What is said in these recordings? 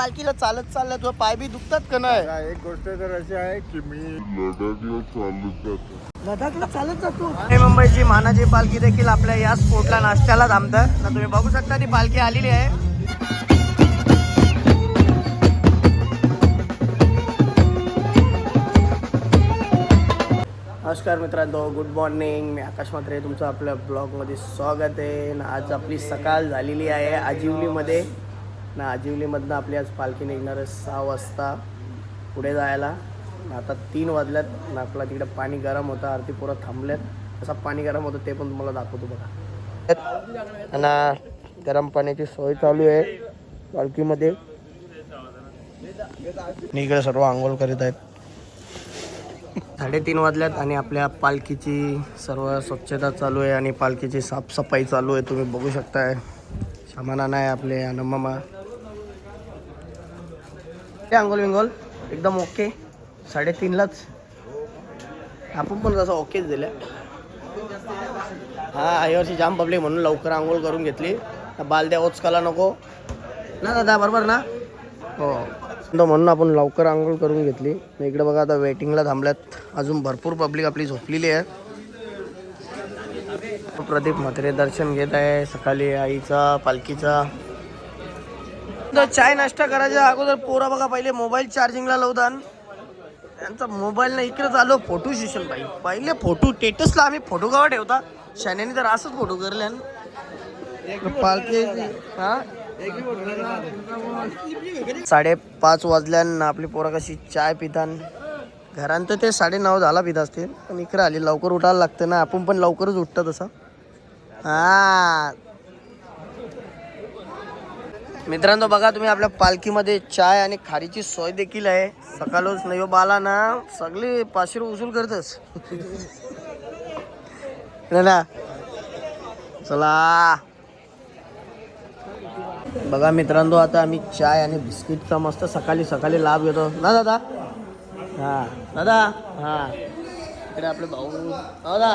पालखीला चालत चाललं तुझं पाय बी दुखतात का नाही? एक गोष्ट तर अशी आहे की मी लडाखला चालत जातो. लडाखला चालत जातो? पुणे मुंबईची मानाची पालखी देखील आपल्या या स्पोर्टला नाश्त्याला थांबतात. ना तुम्ही बघू शकता ती पालखी आलेली आहे. नमस्कार मित्रांनो गुड मॉर्निंग मी आकाश म्हात्रे तुमचं आपल्या ब्लॉगमध्ये स्वागत आहे. ना आज आपली सकाळ झालेली आहे आजिवलीमध्ये. ना आजिवलीमधनं आपली आज पालखी निघणार आहे सहा वाजता पुढे जायला. आता तीन वाजल्यात नागपूरला तिकडे पाणी गरम होतं आरती पुरं थांबल्यात कसं पाणी गरम होतं ते पण तुम्हाला दाखवतो बघा. आणि गरम पाण्याची सोय चालू आहे पालखीमध्ये. इकडे सर्व आंघोळ करीत आहेत. साडेतीन वाजल्यात आणि आपल्या पालखीची सर्व स्वच्छता चालू आहे आणि पालखीची साफसफाई चालू आहे तुम्ही बघू शकताय. शमाना नाही आपले मामा अंगोल विंगोल एकदम ओके. साडेतीनलाच आपण पण कसं ओकेच दिल्या हा यावर्षी जाम पब्लिक म्हणून लवकर आंघोळ करून घेतली. बालद्या ओचकाला नको. ना दादा बरोबर ना? हो. तो म्हणून आपण लवकर आंघोळ करून घेतली. इकडे बघा आता वेटिंगला थांबल्यात. अजून भरपूर पब्लिक आपली झोपलेली आहे. प्रदीप म्हात्रे दर्शन घेत आहे. सकाळी आईचा पालखीचा. तर चाय नाश्ता करायच्या अगोदर पोरा बघा पहिले मोबाईल चार्जिंगला लावतात. त्यांचा मोबाईल ना इकडे चालू फोटो सेशन पाहिजे पहिले फोटो टेटसला आम्ही फोटो गावा ठेवता. शाण्याने तर असंच फोटो करले. पालखी हा? साडेपाच वाजल्यानं आपली पोरं कशी चाय पितान घरात तर ते साडे नऊ झाला पित असतील. पण इकडे आली लवकर उठायला लागतं ना. आपण पण लवकरच उठतं तसं. हा. मित्रांनो बघा तुम्ही आपल्या पालखीमध्ये चाय आणि खारीची सोय देखील आहे. सकाळच नाही बाला ना सगळी पाचशे रुपये उसूल करतस. ना? चला. बघा मित्रांनो आता आम्ही चाय आणि बिस्किटचा मस्त सकाळी सकाळी लाभ घेतो. ना दादा? हा. दादा हा. इकडे आपले भाऊ. दादा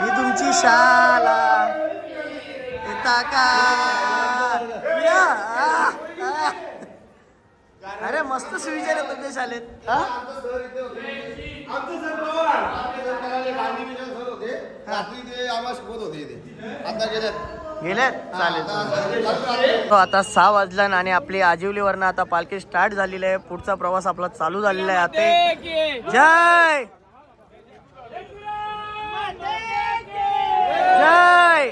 ही तुमची शाला. येता का. अरे मस्त सुविचार शाळेत. हा? गेलेत? चालेल. चालेल. हो, आता सहा वाजला आणि आपली आजिवलीवरनं आता पालखी स्टार्ट झालेली आहे. पुढचा प्रवास आपला चालू झालेला आहे. आता जय! जय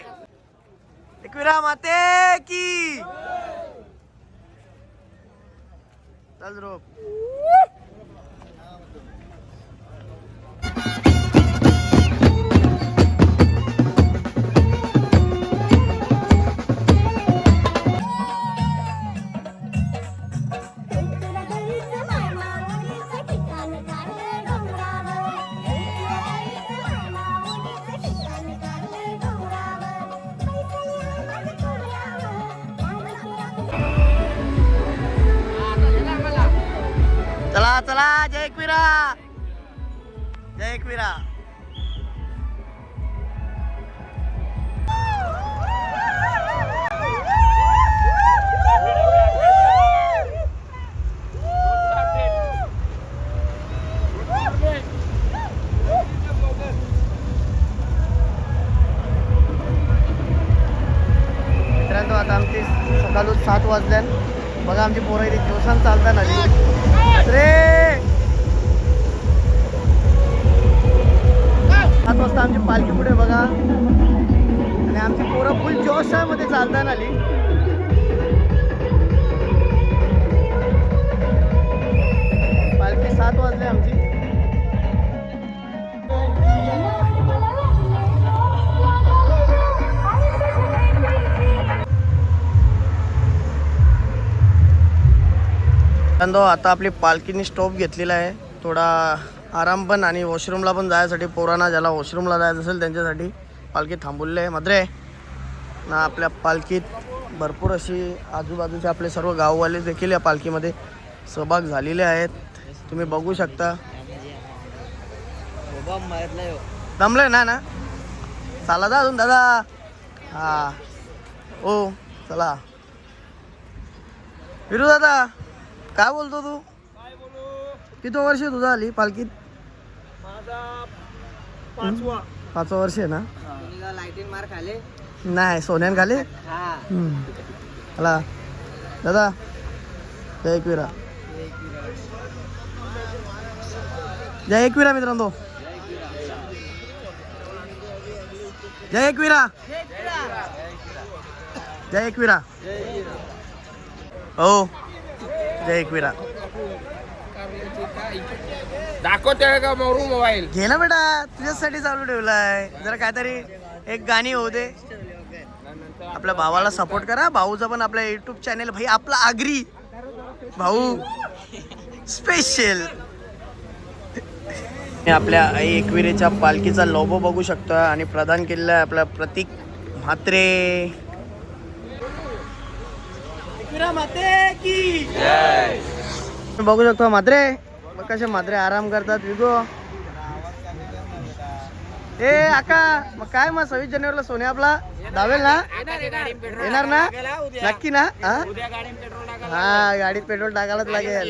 एकविरा माते की चल चला चला जय एकविरा. जय एकविरा. मित्रांनो आता आमची सकाळून सात वाजल्यान बघा आमची पोरं इथे दिवसांत चालतात आली रे. सात वाजता आमची पालखी पुढे बघा. आणि आमची पोरं फुल जोशामध्ये चालतात आली. पालखी सात वाजले आमची. मित्रांनो आता आपली पालखीने स्टॉप घेतलेला आहे. थोडा आराम पण आणि वॉशरूमला पण जायसाठी पोरांना ज्याला वॉशरूमला जायचं असेल त्यांच्यासाठी पालखी थांबवलेली आहे. मात्र ना आपल्या पालखीत भरपूर अशी आजूबाजूचे आपले सर्व गाववाले देखील या पालखीमध्ये सहभाग झालेले आहेत. तुम्ही बघू शकता. दमलंय ना ना? चाला जा अजून दादा. हा. ओ चला. विरू दादा. काय बोलतो तू? किती वर्ष तुझा आली पालखीत? पाचवा. वर्ष आहे ना? लाईटिंग मार खाले. नाही सोन्यान खाली? हा. चला. दादा जय एकविरा. जय एकविरा मित्रांनो. जय एकविरा. जय एकविरा. हो. जय एकविरा. दाखवतोय का मोरू मोबाईल. घे ना बेटा तुझ्यासाठी चालू ठेवलाय. जरा काहीतरी एक गाणी होऊ दे. आपल्या भावाला सपोर्ट करा. भाऊचा पण आपल्या युट्यूब चॅनेल भाई आपला आगरी. भाऊ स्पेशल आपल्या आई एकविरेच्या पालखीचा लोबो बघू शकता आणि प्रदान केलेला आहे आपला प्रतीक म्हात्रे एकविरा माते की तुम्ही बघू शकता बघ कसे म्हात्रे आराम करतात विगो. ए आका मग काय मग सव्वीस जानेवारीला सोने आपला? धावेल ना? येणार ना? नक्की ना? हा? गाडीत पेट्रोल टाकायलाच लागेल.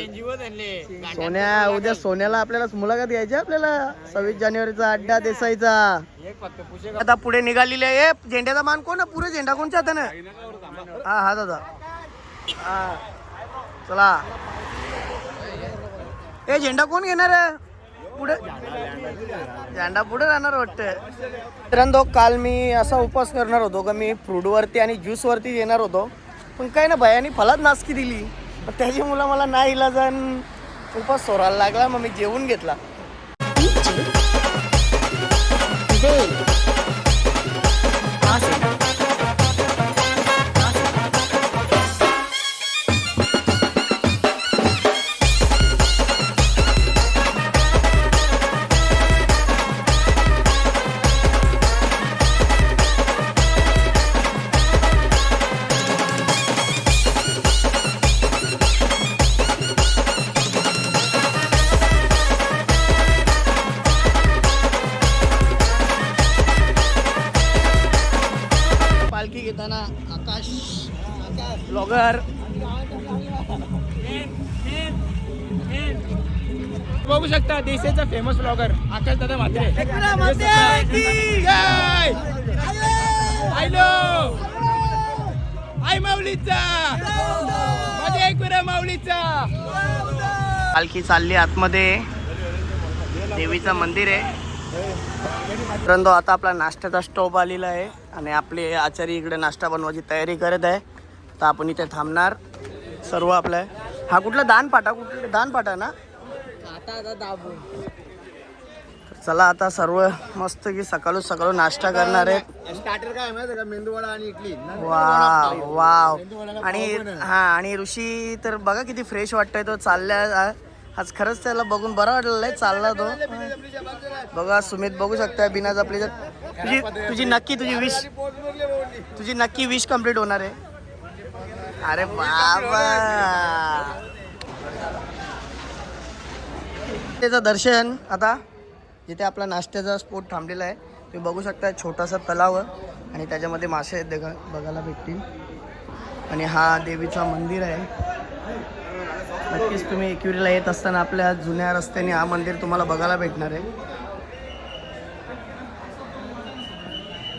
सोन्या उद्या सोन्याला आपल्याला मुलाखत घ्यायची आपल्याला. सव्वीस जानेवारीचा अड्डा देसाईचा. आता पुढे निघालेली आहे. ए, झेंड्याचा मान कोण? पुरे झेंडा कोणच्या हातानं? हा हा दादा. चला. ए झेंडा कोण घेणार आहे? पुढे झेंडा पुढे राहणार वाटतं मित्रांनो काल मी असा उपवास करणार होतो का मी फ्रूटवरती आणि ज्यूसवरती येणार होतो. पण काय ना भयानी फलात नासकी दिली. त्याची मुलं मला नाही इलाजन उपवास सोरायला लागला मग मी जेवून घेतला. बघू शकता देशाचा फेमस ब्लॉगर आकाश दादा म्हात्रे. हॅलो! आई माऊलीचा! माझ्या माऊलीचा! पालखी चालली आतमध्ये. देवीचं मंदिर आहे. परंतु आता आपला नाश्त्याचा स्टॉप आलेला आहे आणि आपले आचारी इकडे नाश्ता बनवायची तयारी करत आहे. तर आपण इथे थांबणार. सर्व आपलं हा कुठला दानपाटा कुठला दानपाटा ना? आता आता दाबून. तर चला आता सर्व मस्त की सकाळू सकाळू नाश्ता करणार आहेत. स्टार्टर काय माहिती का? मेंदूवडा आणि इडली. Wow wow. आणि हा आणि ऋषी तर बघा किती फ्रेश वाटतोय तो चालल्या आज खरंच त्याला बघून बरं वाटलेलं आहे चालला तो. बघा सुमित बघू शकता बिना जपलीच्या तुझी तुझी नक्की तुझी विश तुझी नक्की विश कंप्लीट होणार आहे. अरे बाबा. त्याचं दर्शन. आता जिथे आपला नाश्त्याचा स्पोट थांबलेला आहे. तुम्ही बघू शकता छोटासा तलाव आणि त्याच्यामध्ये मासे बघायला भेटतील. आणि हा देवीचा मंदिर आहे. नक्कीच तुम्ही एकविरीला येत असताना आपल्या जुन्या रस्त्याने हा मंदिर तुम्हाला बघायला भेटणार आहे.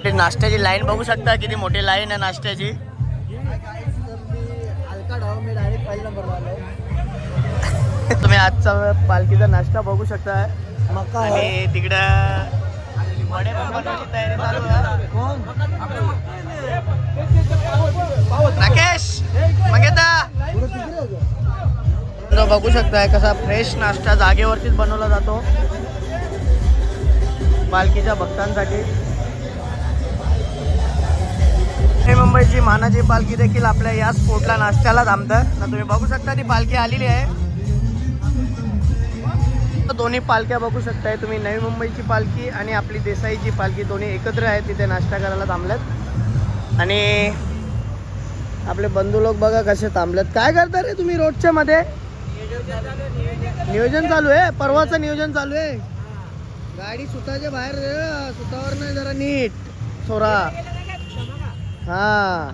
ते नाश्त्याची लाईन बघू शकता किती मोठी लाईन आहे नाश्त्याची हलका ढाव मी डायरेक्ट पहिला नंबर तुम्ही आजचा पालखीचा नाश्ता बघू शकता मका आणि तिकडं वडे पण बनवायची तयारी चालू आहे. राकेश मंगेता. तो बघू शकताय कसा फ्रेश नाश्ता जागेवरतीच बनवला जातो. पालखीच्या भक्तांसाठी. मुंबईची मानाची पालखी देखील आपल्या या स्पोर्टला नाश्त्याला थांबतं तर तुम्ही बघू शकता ती पालखी आलेली आहे. दोन्ही पालख्या बघू शकताय. तुम्ही नवी मुंबईची पालखी आणि आपली देसाईची पालखी दोन्ही एकत्र आहेत तिथे नाश्ता करायला थांबल्यात. आणि आपले बंधू लोक बघा कसे थांबलेत काय करता रे तुम्ही रोडच्या मध्ये? नियोजन चालू आहे. परवाचं नियोजन चालू आहे. गाडी सुताच्या बाहेर सुतावर नाही जरा नीट. सोरा. हा.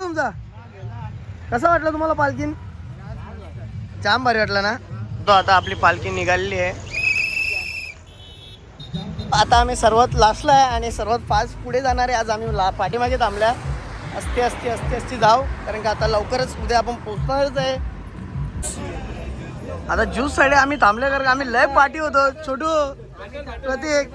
तुमचा. कसा वाटलं तुम्हाला पालखीन? जाम भारी वाटलं ना? तो आता आपली पालखी निघालेली आहे. आता आम्ही सर्वात लास्टला आहे आणि सर्वात फास्ट पुढे जाणार आहे. आज आम्ही ला पाठीमागे थांबल्या. असते असते असते असते जाऊ. कारण का आता लवकरच उद्या आपण पोचणारच आहे. आता ज्यूससाठी आम्ही थांबले कारण आम्ही लय पाठी होतो. छोटू प्रतीक.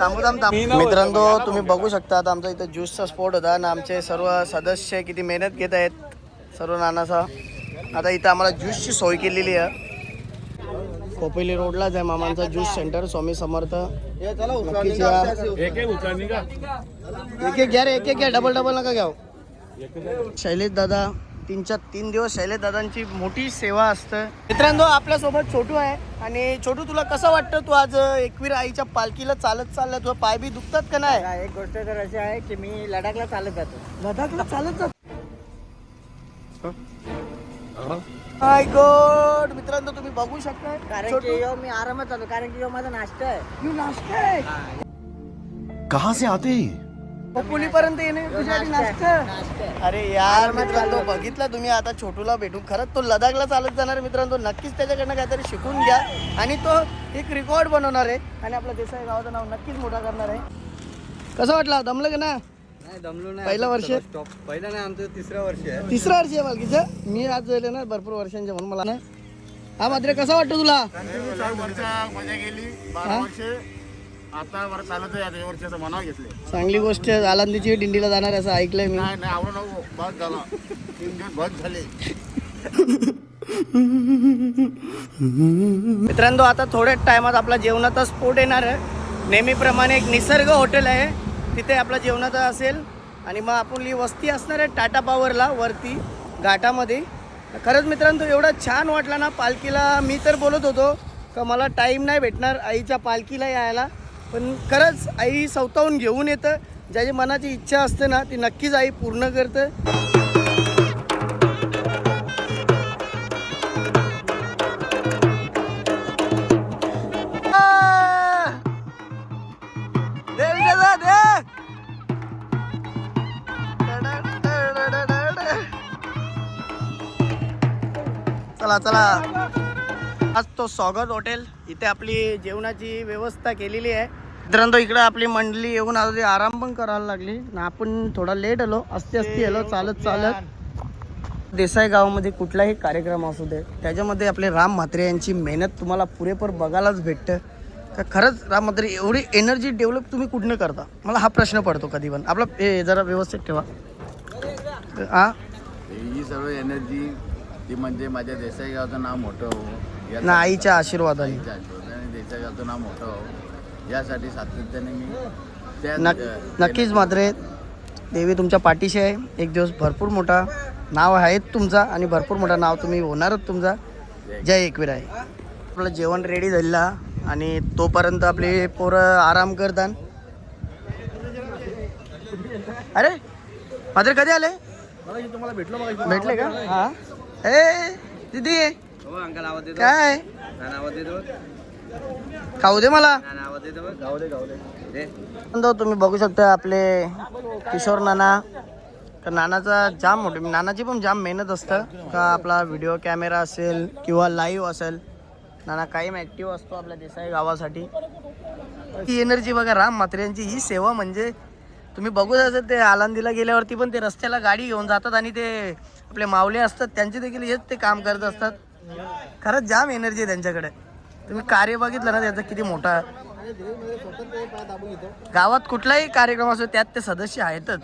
थांबू थांब थांब. मित्रांनो तुम्ही बघू शकता आता आमचा इथं ज्यूसचा स्पॉट होता आणि आमचे सर्व सदस्य किती मेहनत घेत आहेत. सर्व नानासा. आता इथं आम्हाला ज्यूसची सोय केलेली आहे. खोपोली रोडलाच आहे मामांचा ज्यूस सेंटर स्वामी समर्थ. नक्कीच या. एक एक घ्या रे एक एक घ्या. डबल डबल नका घ्या शैलेश दादा तीनच्या तीन दिवस शैलेश दादांची मोठी सेवा असतं. मित्रांनो आपल्यासोबत छोटू आहे. आणि छोटू तुला कसं वाटतं तू आज एकवीर आईच्या पालखीला चालत चालला तुझा पाय बी दुखतात का नाही? एक गोष्ट तर अशी आहे की मी लडाखला चालत जातो. लडाखला चालत जात? माय गॉड मित्रांनो तुम्ही बघू शकता कारण छोटू, की यो मी आरामात चालू कारण की यो माझा नाश्ता आहे. You नाश्ता आहे कहाँ से आते हैं? खोपोलीपर्यंत येणे तुझ्यासाठी नाश्ता. अरे यार मित्रांनो बघितलं तुम्ही आता छोटूला भेटून खरंच तो लडाखला चालत जाणार आहे मित्रांनो. नक्कीच त्याच्याकडनं काहीतरी शिकून घ्या. आणि तो एक रेकॉर्ड बनवणार आहे. आणि आपल्या देसाई गावाचं नाव नक्कीच मोठा करणार आहे. कसं वाटलं? दमलं का ना नाही दमलो नाही पहिलं वर्ष? स्टॉप पहिलं नाही आमचं तिसरं वर्ष आहे. तिसरं वर्ष आहे बालकीचं मी आज झाले ना भरपूर वर्षांचे म्हणून मला ना हा मात्र कसा वाटतं तुला? मजा गेली बारा वर्ष. आता वर चालत आहे आता वर्षाचं मनाव घेतले. चांगली गोष्ट आहे. आलांदीची दिंडीला जाणार असं ऐकलंय मी. नाही नाही आवडं नको बस झाला. तीन दिवस बस झाले. मित्रांनो आता थोड्याच टायमात आपला जेवणाचा स्पोट येणार आहे. नेहमीप्रमाणे एक निसर्ग हॉटेल आहे. तिथे आपला जेवणाचा असेल आणि मग आपली वस्ती असणार आहे टाटा पॉवरला वरती घाटामध्ये. खरंच मित्रांनो एवढा छान वाटला ना पालखीला. मी तर बोलत होतो का मला टाईम नाही भेटणार आईच्या पालखीला यायला. पण खरंच आई सवतावून घेऊन येतं. ज्याची मनाची इच्छा असते ना ती नक्कीच आई पूर्ण करतं. चला चला. आज तो स्वागत हॉटेल इथे आपली जेवणाची व्यवस्था केलेली आहे. मित्रांनो इकडे आपली मंडळी येऊन आता ते आराम पण करायला लागली. ना आपण थोडा लेट आलो. असते असते आलो. चालत चालत. देसाई गावामध्ये कुठलाही कार्यक्रम असू दे त्याच्यामध्ये आपले राम म्हात्रे यांची मेहनत तुम्हाला पुरेपूर बघायलाच भेटतं. का खरंच राम म्हात्रे एवढी एनर्जी डेव्हलप तुम्ही कुठनं करता? मला हा प्रश्न पडतो कधी पण. आपला जरा व्यवस्थित ठेवा. हा? ही सर्व एनर्जी ती म्हणजे माझ्या देसाई गावचं नाव मोठं हो. ना आईच्या आशीर्वादाने. आईच्या आशीर्वादाने आणि देसाई गावचं नाव मोठं हो. यासाठी सातत्याने मी त्या नक नक्कीच मात्र देवी तुमच्या पाठीशी आहे. एक दिवस भरपूर मोठा नाव आहे तुमचा आणि भरपूर मोठा नाव तुम्ही होणारच तुमचा. जय एकवीर आहे आपलं जेवण रेडी झालेला आणि तोपर्यंत आपले पोरं आराम करतात. अरे मात्र कधी आले? तुम्हाला भेटलो भेटले का? हा ए दीदी. हो अंकल आवाज देतो. काय? नाना आवाज देतो. खाऊ दे मला. नाना आवाज देतो. गाव दे गाव दे. दे. मित्रांनो, तुम्ही बघू शकता आपले किशोर नाना. का नानाचा जाम मोठे नानाची पण जाम मेहनत असतं. का आपला व्हिडिओ कॅमेरा असेल किंवा लाईव्ह असेल. नाना कायम ॲक्टिव्ह असतो आपल्या देसाई गावासाठी. ही एनर्जी बघा राम म्हात्रे यांची ही सेवा म्हणजे तुम्ही बघू शकता ते आलांदीला गेल्यावरती पण ते रस्त्याला गाडी घेऊन जातात आणि ते आपले मावले असतात त्यांचे देखील हेच ते काम करत असतात. खरंच जाम एनर्जी आहे त्यांच्याकडे. तुम्ही कार्य बघितलं ना त्याचं किती मोठा. गावात कुठलाही कार्यक्रम असो त्यात ते सदस्य आहेतच.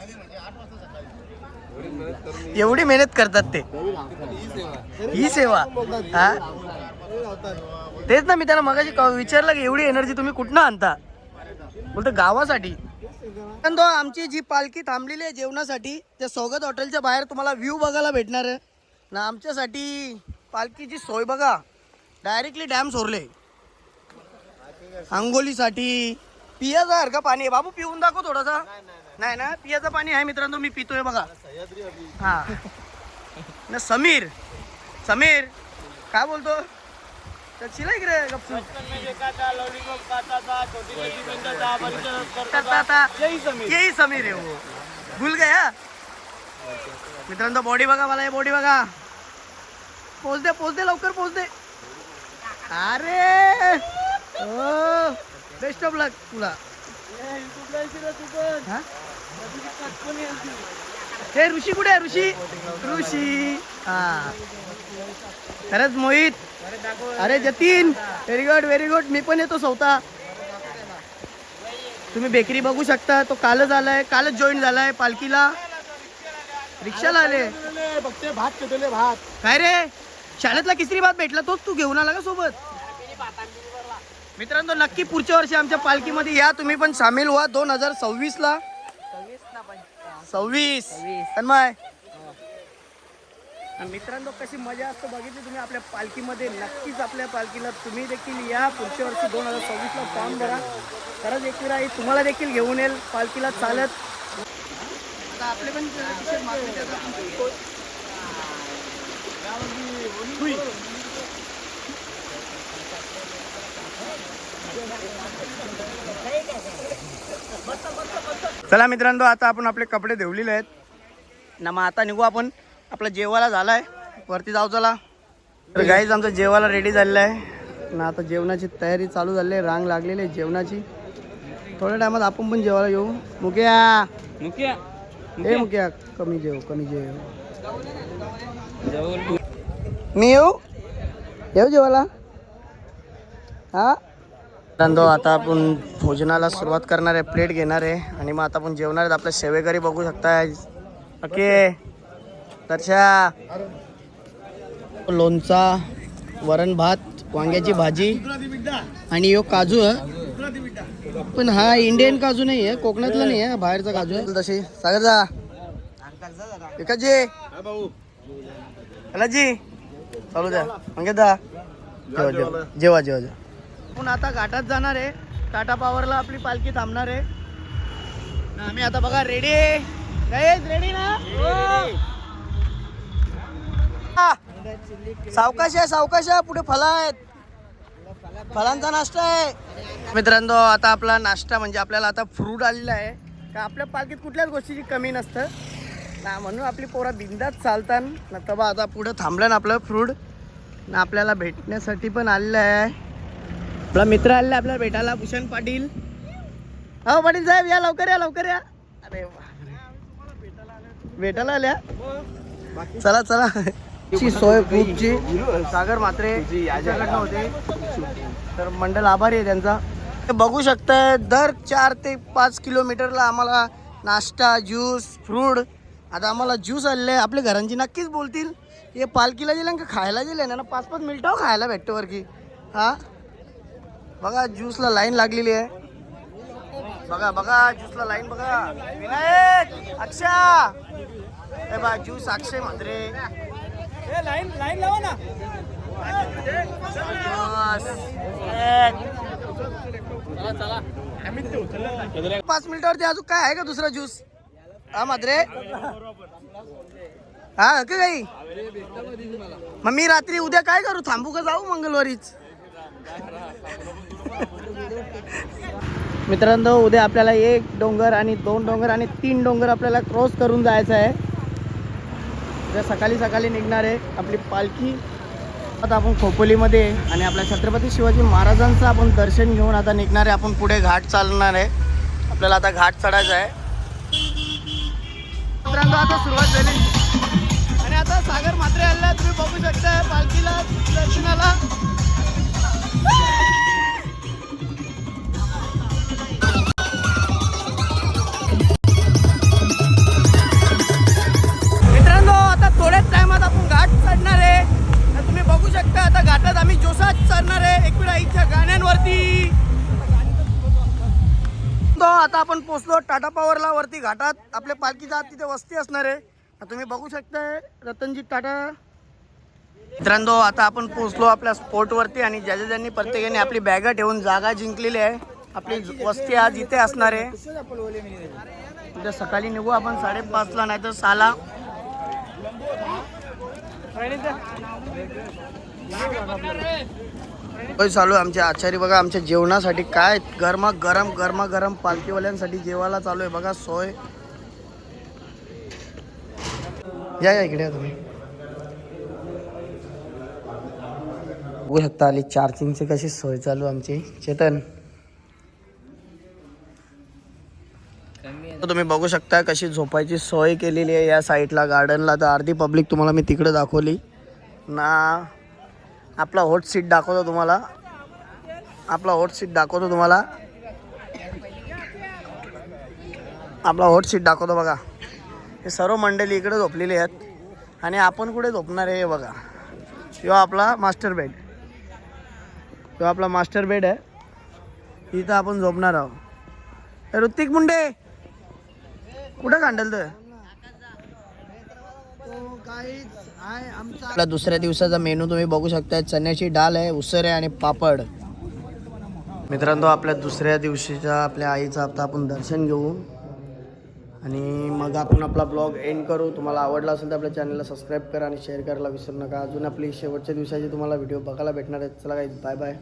एवढी मेहनत करतात ते. ही सेवा. हा? तेच ना मी त्यांना मगाशी क- विचारलं की एवढी एनर्जी तुम्ही कुठनं आणता? बोलतो गावासाठी. तो आमची जी पालखी थांबलेली आहे जेवणासाठी त्या स्वागत हॉटेलच्या बाहेर तुम्हाला व्ह्यू बघायला भेटणार आहे. ना आमच्यासाठी पालखीची सोय बघा. Directly dam सोरले. आंघोलीसाठी पियाचं आहे का पाणी आहे. बाबू पिऊन दाखव थोडासा. नाही ना पियाचं पाणी आहे मित्रांनो मी पितोय बघा. हा. ना समीर. समीर काय बोलतो? तर चिला इकडे गपचूप. करता आता. यही समीर आहे वो. भूल गया? मित्रांनो बॉडी बघा मला हे बॉडी बघा. पोच दे पोच दे लवकर पोच दे. अरे! बेस्ट ऑफ लक तुला. हे ऋषी कुठे आहे? ऋषी? ऋषी. हा. खरंच मोहित. अरे Jatin very good very good मी पण येतो स्वतः तुम्ही बेकरी बघू शकता. तो कालच आलाय कालच जॉईन झालाय पालखीला. रिक्षाला आले. भात पेटवले भात काय रे? शाळेतला किसरी भात भेटला तोच तू घेऊन आला का सोबत? मित्रांनो नक्की पुढच्या वर्षी आमच्या पालखीमध्ये या. तुम्ही पण सामील व्हा. दोन हजार सव्वीस. ला सव्वीस. तन्मय मित्रांनो कशी मजा असते बघितली तुम्ही आपल्या पालखीमध्ये? नक्कीच आपल्या पालखीला तुम्ही देखील या. पुढच्या वर्षी दोन हजार सव्वीसला फॉर्म भरा. खरंच एक वेळा तुम्हाला देखील घेऊन येईल पालखीला चालत. आता आपले पण. चला मित्रांनो आता आपण आपले कपडे धुवलेले आहेत. ना मग आता निघू आपण. आपला जेवायला झालाय. वरती जाऊ चला. तर गाईज आमचं जेवायला रेडी झालेलं आहे. ना आता जेवणाची तयारी चालू झाली आहे. रांग लागलेली आहे जेवणाची. थोड्या टायमात आपण पण जेवायला येऊ. मुक्या ए मुक्या कमी जेव कमी जेव. मी येऊ? येऊ जेवायला? हा? धंदो आता आपण भोजनाला सुरुवात करणार आहे. प्लेट घेणार आहे. आणि मग आता आपण जेवणार आहेत. आपल्या सेवेकरी बघू शकताय. ओके. दर्शा लोणचा वरण भात वांग्याची भाजी आणि यो काजू आहे पण हा इंडियन काजू नाही आहे कोकणातला नाही आहे बाहेरचा काजू आहे. तशी. सागर जा एकाजी जी चालू द्या. दा जेवा जेवा. जेवा जेवा जेवा. आपण आता घाटात जाणार आहे. टाटा पॉवरला आपली पालखी थांबणार आहे. ना आम्ही आता बघा रेडी रेडी ना. सावकाश आहे सावकाश आहे पुढे फळं आहेत. फळांचा नाश्ता आहे. मित्रांनो आता आपला नाश्ता म्हणजे आपल्याला आता फ्रूट आलेला आहे. का आपल्या पालखीत कुठल्याच गोष्टीची कमी नसतं. ना म्हणून आपली पोरा बिंदात चालतात. ना तर बा आता पुढं थांबलं ना आपलं फ्रूट ना आपल्याला भेटण्यासाठी पण आलेलं आहे. आपला मित्र आलेला आहे आपल्याला भेटायला. भूषण पाटील. हो पाटील साहेब या लवकर या लवकर या. अरे वा. भेटायला आल्या? चला चला. ची सोय खूपची. सागर मात्रे होते. तर मंडळ आभारी आहे त्यांचा. ते बघू शकताय दर चार ते पाच किलोमीटरला आम्हाला नाश्ता ज्यूस फ्रूट आता आम्हाला ज्यूस आलेले आपल्या घरांची नक्कीच बोलतील. हे पालखीला गेले का खायला गेले ना पाच पाच मिनिटं खायला भेटतो वर की हा? बघा ज्यूसला लाईन लागलेली आहे. बघा बघा ज्यूसला लाईन बघा. विनायक अक्षा. हे बा juice Akshay Mhatre. Line line लावा ना. पाच मिनिटावरती अजून काय आहे का दुसरा ज्यूस? हा मात्रे? हा का काही? मग मी रात्री उद्या काय करू? थांबू का जाऊ मंगळवारीच? मित्रांनो उद्या आपल्याला एक डोंगर आणि दोन डोंगर आणि तीन डोंगर आपल्याला क्रॉस करून जायचं आहे. उद्या सकाळी सकाळी निघणार आहे आपली पालखी. आता आपण खोपोलीमध्ये आणि आपल्या छत्रपती शिवाजी महाराजांचं आपण दर्शन घेऊन आता निघणार आहे. आपण पुढे घाट चालणार आहे. आपल्याला आता घाट चढायचा आहे. मित्रांनो आता सुरुवात झाली. आणि आता सागर मात्रे आलेला तुम्ही बघू शकता पालखीला दर्शनाला. घाटा पावरला वरती घाटात आपल्या पालखी जात तिथे वस्ती असणार आहे. तुम्ही बघू शकताय रतनजी टाटा. मित्रांनो आता आपण पोहोचलो आपल्या स्पोर्टवरती आणि ज्या ज्यांनी प्रत्येकाने आपली बॅगा ठेवून जागा जिंकलेली आहे. आपली वस्ती आज इथे असणार आहे. उद्या सकाळी निघू आपण साडेपाचला नाही तर सहाला. चालू आहे आमचे आचारी. बघा आमच्या जेवणासाठी काय गरमा गरम गरमा गरम पालखीवाल्यांसाठी जेवायला चालू आहे. बघा सोय. या या इकडे या तुम्ही. बघू शकता आली चार्जिंगची कशी सोय चालू आमची. चेतन. तुम्ही बघू शकता कशी झोपायची सोय केलेली आहे या साईडला गार्डनला तर अर्धी पब्लिक तुम्हाला मी तिकडं दाखवली. ना आपला हॉट सीट दाखवतो तुम्हाला. आपला हॉट सीट दाखवतो तुम्हाला. आपला हॉट सीट दाखवतो बघा. हे सर्व मंडळी इकडे झोपलेली आहेत. आणि आपण कुठे झोपणार आहे हे बघा. किंवा आपला मास्टर बेड किंवा आपला मास्टर बेड आहे. इथं आपण झोपणार आहोत. ऋतिक मुंडे! कुठं कांडल आपला दुसऱ्या दिवसाचा मेनू तुम्ही बघू शकता चण्याची डाळ आहे उसर आहे आणि पापड. मित्रांनो आपल्या दुसऱ्या दिवशीच्या आपल्या आईचं आता आपण दर्शन घेऊ. आणि मग आपण आपला ब्लॉग एंड करू. तुम्हाला आवडला असेल तर आपल्या चॅनलला सबस्क्राईब करा आणि शेअर करायला विसरू नका. अजून आपली शेवटच्या दिवसाची तुम्हाला व्हिडिओ बघायला भेटणार आहेत चला काही बाय बाय